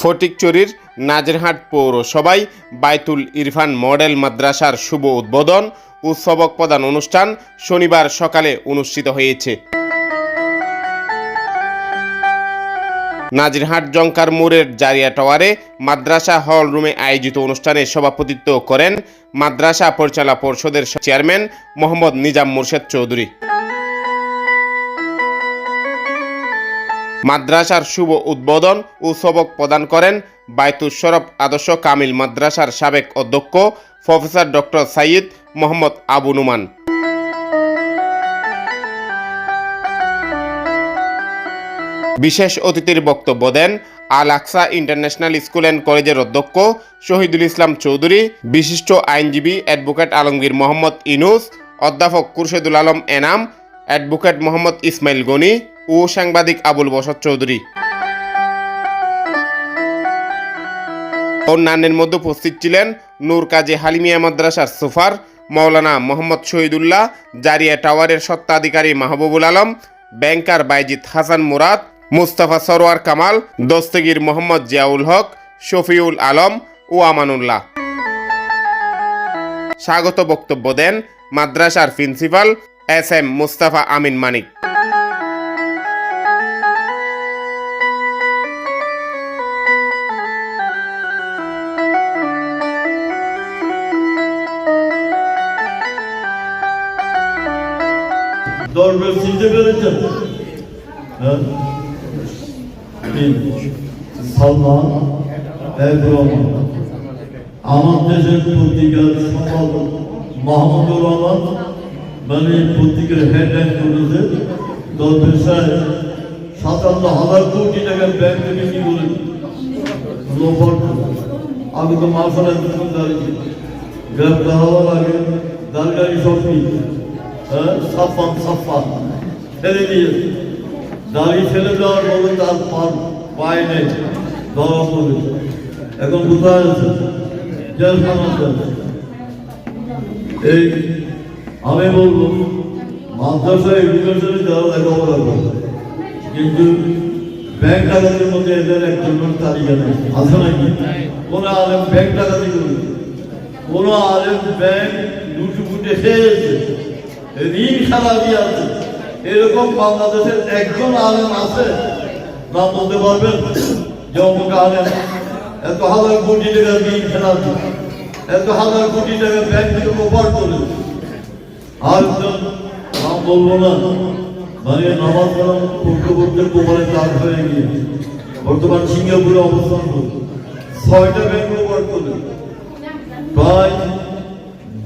ফটিকচুরির নাজরহাট পৌরসভায় বাইতুল ইরফান মডেল মাদ্রাসার শুভ উদ্বোধন উৎসবক প্রদান অনুষ্ঠান শনিবার সকালে অনুষ্ঠিত হয়েছে। নাজিরহাট জঙ্কার মোড়ের জারিয়া টাওয়ারে মাদ্রাসা হল রুমে আয়োজিত অনুষ্ঠানে সভাপতিত্ব করেন মাদ্রাসা পরিচালনা পর্ষদের চেয়ারম্যান মোহাম্মদ নিজাম মুর্শেদ চৌধুরী। মাদ্রাসার শুভ উদ্বোধন ও সবক প্রদান করেন বায়তুল শরফ আদর্শ কামিল মাদ্রাসার সাবেক অধ্যক্ষ প্রফেসর ডক্টর সাইয়দ মোহাম্মদ আবু নুমান। বিশেষ অতিথির বক্তব্য দেন Al Aqsa international school and কলেজের অধ্যক্ষ শহীদুল ইসলাম চৌধুরী, বিশিষ্ট আইনজীবী অ্যাডভোকেট আলমগীর মোহাম্মদ ইনুস, অধ্যাপক কুরশেদুল আলম এনাম, অ্যাডভোকেট মোহাম্মদ ইসমাইল গনি ও সাংবাদিক আবুল বসত চৌধুরী। অন্যান্যের মধ্যে উপস্থিত ছিলেন নূর কাজী হালিমিয়া মাদ্রাসার সুফার মৌলানা মোহাম্মদ শহীদুল্লাহ, জারিয়া টাওয়ারের সত্ত্বাধিকারী মাহবুবুল আলম, ব্যাংকার বাইজিদ হাসান মুরাদ, মুস্তাফা সরোয়ার কামাল, দস্তগীর মোহাম্মদ জিয়াউল হক, শফিউল আলম ও আমানুল্লাহ। স্বাগত বক্তব্য দেন মাদ্রাসার principal S M Mustafa Amin Manik. চিনতে পেরেছেন? হ্যাঁ? সালমান আমার দেশের পত্রিকার সম্পাদক মাহমুদুর রহমান মানে পত্রিকার হেডলাইন করেছে দরবেশ সাহেব, সাতান্ন হাজার কোটি টাকা ব্যাংক থেকে কি করে আমি তো মাসালায় দুজন দাঁড়িয়ে গ্রেপ্তার হওয়ার আগে দাঁড়িয়ে সব কি হ্যাঁ সাফান সাফান ফেলে দিয়েছে দাড়ি ফেলে দেওয়ার পরে তার পার পায় নেই ধরা পড়েছে এখন কোথায় আছে জেলখানাতে আছে। এই আমি বলব মাদ্রাসা এডুকেশনে যারা লেখাপড়া করে কিন্তু ব্যাংক ডাকাতির মধ্যে এদের একজনের তালিকা নেই আছে নাকি কোন আলেম ব্যাংক ডাকাতি করে কোন আলেম ব্যাংক লুটু ফুটে খেয়েছে ঋণ খেলাপি আছে। এরকম বাংলাদেশের একজন আলেম আছে। নাম বলতে পারবেন? যে অমুক আলেম এত হাজার কোটি টাকা ঋণ খেলাপি এত হাজার কোটি টাকা ব্যাংক থেকে ওপার করে আর নাম বলব না। মানে নামাজ পড়া পড়তে পড়তে কোমরে চাপ হয়ে গিয়ে। বর্তমান সিঙ্গাপুরে অবস্থান করছে। ছয়টা ব্যাংক ওপার করে প্রায়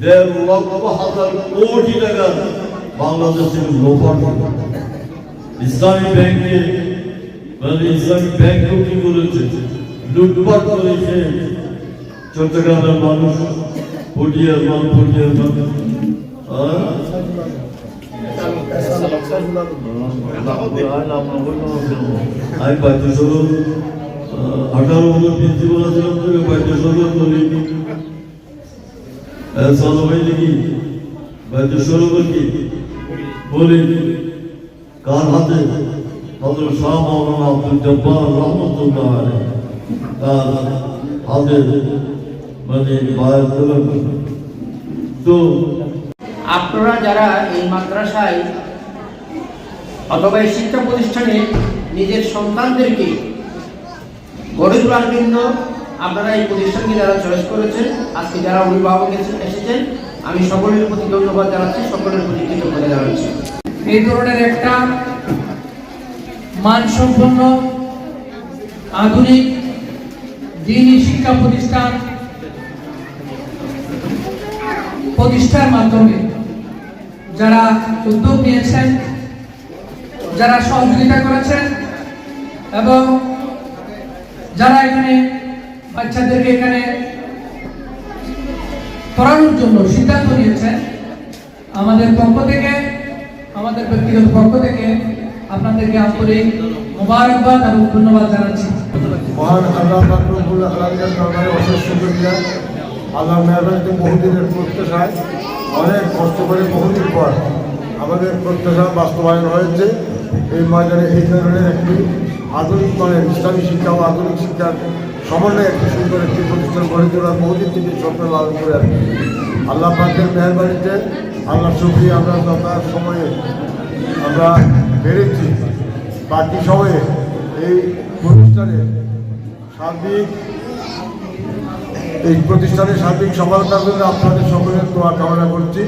দেড় লক্ষ হাজার কোটি টাকা বাংলাদেশের লোপার ইসলামী ব্যাংকে মানে ইসলামী ব্যাংকও কি করেছে লুটপাট করেছে চট্টগ্রামের মানুষ পটিয়ার মানুষ পটিয়ার মানুষ হ্যাঁ? আমি বাইতে ষোলো আঠারো বছর বলি, কার হাতে হজরত শাহ আব্দুল জব্বার রহমতুল্লাহ তার হাতে মানে। তো আপনারা যারা এই মাদ্রাসায় অথবা এই শিক্ষা প্রতিষ্ঠানে নিজের সন্তানদেরকে গড়ে তোলার জন্য আপনারা এই প্রতিষ্ঠানকে যারা চয়েস করেছেন, আজকে যারা অভিভাবক এসেছেন, আমি সকলের প্রতি ধন্যবাদ জানাচ্ছি, সকলের প্রতি কৃতজ্ঞতা জানাচ্ছি। এই ধরনের একটা মানসম্পন্ন, আধুনিক দিনী শিক্ষা প্রতিষ্ঠান প্রতিষ্ঠার মাধ্যমে যারা উদ্যোগ নিয়েছেন, যারা সহযোগিতা করেছেন এবং যারা এখানে বাচ্চাদেরকে এখানে পড়ানোর জন্য সিদ্ধান্ত নিয়েছেন। আমাদের পক্ষ থেকে, আমাদের ব্যক্তিগত পক্ষ থেকে আপনাদেরকে আন্তরিক মোবারকবাদ এবং ধন্যবাদ জানাচ্ছি। আল্লাহ মেহরবানিতে বহুদিনের প্রত্যাশায়, অনেক কষ্ট করে বহুদিন পর আমাদের প্রত্যাশা বাস্তবায়ন হয়েছে। এই ময়দানে এই ধরনের একটি আধুনিক মানে ইসলামী শিক্ষা ও আধুনিক শিক্ষার সমন্বয়ে একটি সুন্দর একটি প্রতিষ্ঠান গড়ে তোলার বহুদিন থেকে স্বপ্ন লালন করে আসছি আল্লাহ পাকের মেহরবানিতে আল্লাহ শুক্রিয়া, আমরা যথা সময়ে আমরা বেড়েছি বাকি সময়ে এই প্রতিষ্ঠানের সার্বিক, এই প্রতিষ্ঠানের সার্বিক সফলতার জন্য আপনাদের সকলের দোয়া কামনা করছি।